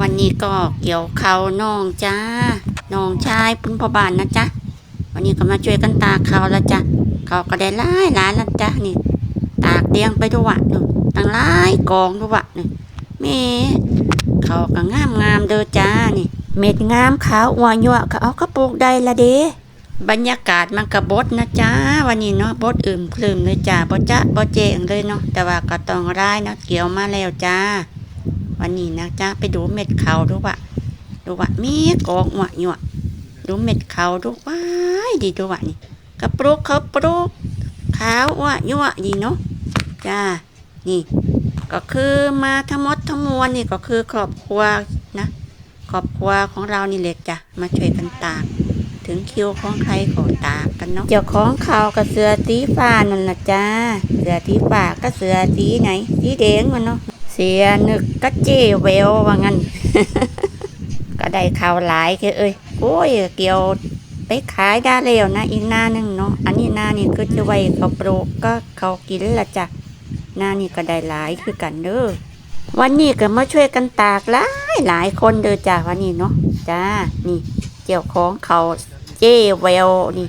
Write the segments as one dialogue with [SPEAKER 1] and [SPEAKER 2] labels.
[SPEAKER 1] วันนี้ก็เกี่ยวเขาน้องจ้าน้องชายพึ่งพ่อบ้านนะจ๊ะวันนี้ก็มาช่วยกันตากเขาแล้วจ้ะเขาก็ได้หลายหลายแล้วจ้ะนี่ ตากเรียงไปด้วยวะนี่ตั้งหลายกองด้วยวะนี่แม่เขาก็งามงามเด้อจ้านี่ เม็ดงามขาวอวยั่วก็เอากระปุกได้ละเด้บรรยากาศมันกระบดนะจ้าวันนี้เนาะบดอึมคลืมเลยจ้าบ่จะบ่เจงเลยเนาะแต่ว่าก็ต้องร้ายเนาะเกี่ยวมาแล้วจ้า วันนี้นะจ้าไปดูเม็ดเขาดูวะดูวะมีกอกหวะหยวะดูเม็ดเขาดูว้ายดีดูวะนี่กระปรุกเขาปรุกขาวหวะหยวะดีเนาะจ้านี่ ก็คือมาทั้งหมดทั้งมวลนี่ก็คือครอบครัวนะครอบครัวของเรานี่แหละจ้ะมาช่วยกันตากถึงคิวของใครก็ตากกันเนาะเจ้าของเขากับเสือสีฟ้านั่นละจ้าเสือสีฟ้าก็เสือสีไหนสีแดงมันเนาะ เสียนึกก็เจเวลว่างั้น ก็ได้ข่าวหลายคือเอ้ยโอ้ยเกี่ยวไปขายได้แล้วนะอีกหน้านึงเนาะอันนี้หน้านี่คือจะไว้เขาปลูกก็เขากินละจ้ะหน้านี่ก็ได้หลายคือกันเด้อวันนี้ก็มาช่วยกันตากหลายหลายคนเด้อจ้ะวันนี้เนาะจ้านี่เจ้าของเขาเจเวลนี่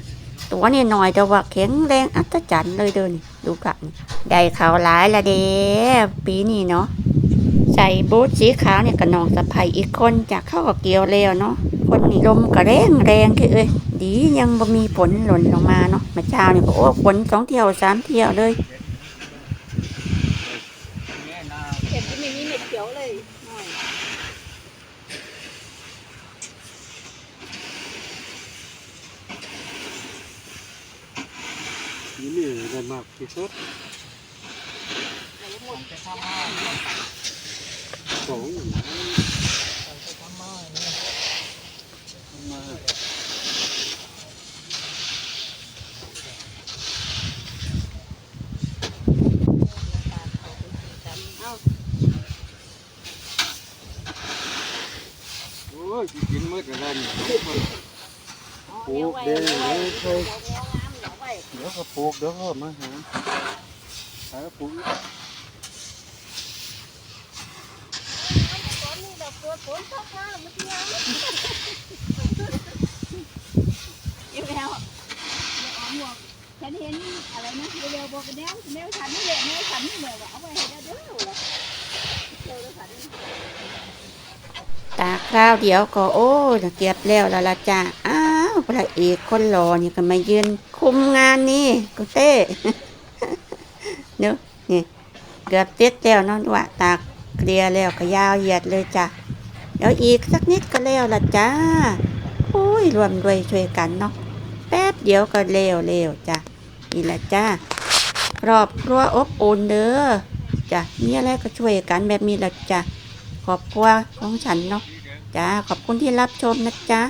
[SPEAKER 1] ตัวนี่หน่อยแต่ว่าแข็งแรงอัศจรรย์เลยเด้อนี่ดูกันได้ข่าวหลายละเด้ปีนี้เนาะ ใส่บูทสีขาวเนี่ยกับน้องสะพายอีกคนจากเข้ากับเกี่ยวแล้วเนาะคนนี่ลมก็แรงแรงคือเอ้ยดียังบ่มีฝนหล่นลงมาเนาะเมื่อเช้านี่ก็โอ้ฝนสองเที่ยวสามเที่ยวเลย
[SPEAKER 2] เห็นที่มีมีเม็ดเขียวเลยหน่อย
[SPEAKER 3] นี่นี่ได้มากที่สุดสองมาโอ้ ยกินมืดอะไรนี่ปลูกเด้เลยเคยเดี๋ยวก็ปลูกเดี๋ยวก็มาหาหาปลูก
[SPEAKER 2] อยู่แล้วเอาหมวกฉันเห็นอะไรนะเร็วๆบอกกันแนวแนวฉันนี่แหละแนวฉันนี่แหละเอาไว้ให้ได้เด้อเร็วๆฉัน
[SPEAKER 1] ตาก คราวเดียวก็โอ้เก็บแล้วละละจ้าอ้าวพระเอกคนหล่อนี่ก็มายืนคุมงานนี่ก็เต้เนาะนี่เกือบเต็ดแล้วเนาะว่าตากเคลียแล้วก็ยาวเหยียดเลยจ้ะเดี๋ยวอีกสักนิดก็แล้วละจ้าโอ้ยรวมด้วยช่วยกันเนาะแป๊บเดียวก็เร็วเร็วจ้ะนี่ละจ้าครอบครัวอบอุ่นเด้อจ้ะมีอะไรก็ช่วยกันแบบนี้ละจ้ะครอบครัวของฉันเนาะ จ้าขอบคุณที่รับชมนะจ๊ะ